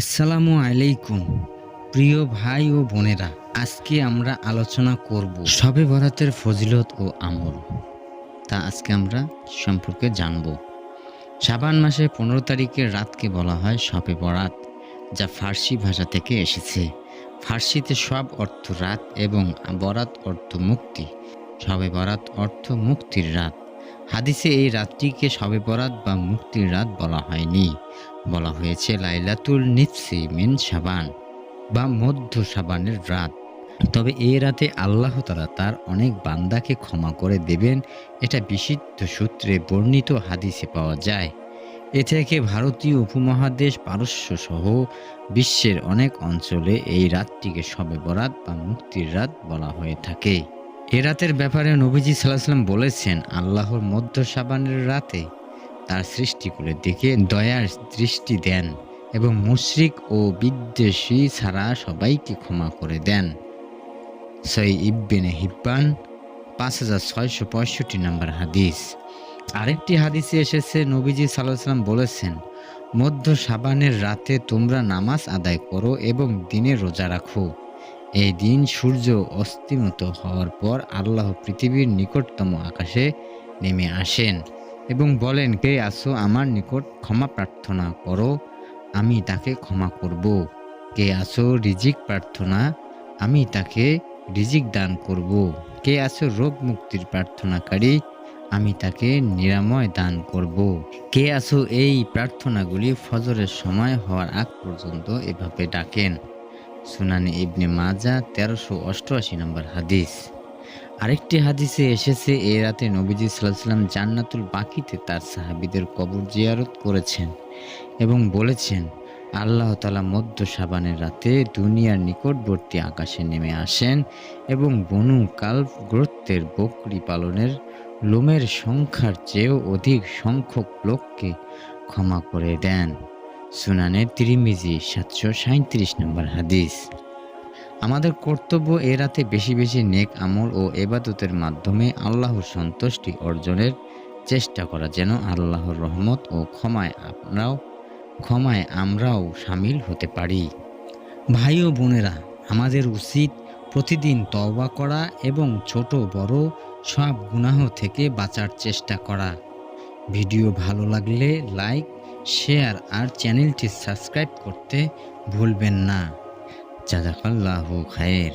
আসসালামু আলাইকুম, প্রিয় ভাই ও বোনেরা। আজকে আমরা আলোচনা করব শবে বরাতের ফজিলত ও আমল। তা আজকে আমরা সম্পর্কে জানব। শাবান মাসে পনেরো তারিখের রাতকে বলা হয় শবে বরাত, যা ফার্সি ভাষা থেকে এসেছে। ফার্সিতে সব অর্থ রাত এবং বরাত অর্থ মুক্তি। শবে বরাত অর্থ মুক্তির রাত। হাদিসে এই রাতটিকে শবে বরাত বা মুক্তির রাত বলা হয়নি। বলা হয়েছে, লাইলাতুল নিফসি মিন সাবান বা মধ্য সাবানের রাত। তবে এই রাতে আল্লাহ তালা তার অনেক বান্দাকে ক্ষমা করে দেবেন, এটা বিশুদ্ধ সূত্রে বর্ণিত হাদিসে পাওয়া যায়। এ থেকে ভারতীয় উপমহাদেশ পারস্য সহ বিশ্বের অনেক অঞ্চলে এই রাতটিকে শবে বরাত বা মুক্তির রাত বলা হয়ে থাকে। এ রাতের ব্যাপারে নবীজি সাল্লাহ সাল্লাম বলেছেন, আল্লাহর মধ্য সাবানের রাতে তার সৃষ্টি করে দেখে দয়ার দৃষ্টি দেন এবং মুশরিক ও বিদ্বেষী ছাড়া সবাইকে ক্ষমা করে দেন। সই ইব্বেনে হিব্বান, পাঁচ হাজার ছয়শো পঁয়ষট্টি নম্বর হাদিস। আরেকটি হাদিসে এসেছে, নবীজি সাল্লাহ সাল্লাম বলেছেন, মধ্য সাবানের রাতে তোমরা নামাজ আদায় করো এবং দিনে রোজা রাখো। এই দিন সূর্য অস্তিমত হওয়ার পর আল্লাহ পৃথিবীর নিকটতম আকাশে নেমে আসেন এবং বলেন, কে আসো আমার নিকট? ক্ষমা প্রার্থনা করো, আমি তাকে ক্ষমা করব। কে আসো রিজিক প্রার্থনা? আমি তাকে রিজিক দান করব। কে আসো রোগ মুক্তির প্রার্থনাকারী? আমি তাকে নিরাময় দান করব। কে আসো এই প্রার্থনাগুলি ফজরের সময় হওয়ার আগ পর্যন্ত এভাবে ডাকেন। সুনানি ইবনে মাজা তেরোশো অষ্টআশি নম্বর হাদিস। আরেকটি হাদিসে এসেছে, এ রাতে নবীজি সাল্লাম জান্নাতুল বাকিতে তার সাহাবিদের কবর জিয়ারত করেছেন এবং বলেছেন, আল্লাহ তালা মধ্য সাবানের রাতে দুনিয়ার নিকটবর্তী আকাশে নেমে আসেন এবং বনু কাল্প গোত্রের বকরি পালনের লোমের সংখ্যার চেয়েও অধিক সংখ্যক লোককে ক্ষমা করে দেন। সুনানে তিরিমিজি সাতশো সাঁত্রিশ নম্বর হাদিস। আমাদের কর্তব্য এ রাতে বেশি বেশি নেক আমল ও এবাদতের মাধ্যমে আল্লাহর সন্তুষ্টি অর্জনের চেষ্টা করা, যেন আল্লাহর রহমত ও ক্ষমায় আমরাও ক্ষমায় আমরাও সামিল হতে পারি। ভাই ও বোনেরা, আমাদের উচিত প্রতিদিন তওবা করা এবং ছোট বড় সব গুনাহ থেকে বাঁচার চেষ্টা করা। ভিডিও ভালো লাগলে লাইক শেয়ার আর চ্যানেলটি সাবস্ক্রাইব করতে ভুলবেন না। জাজাকাল্লাহু খায়ের।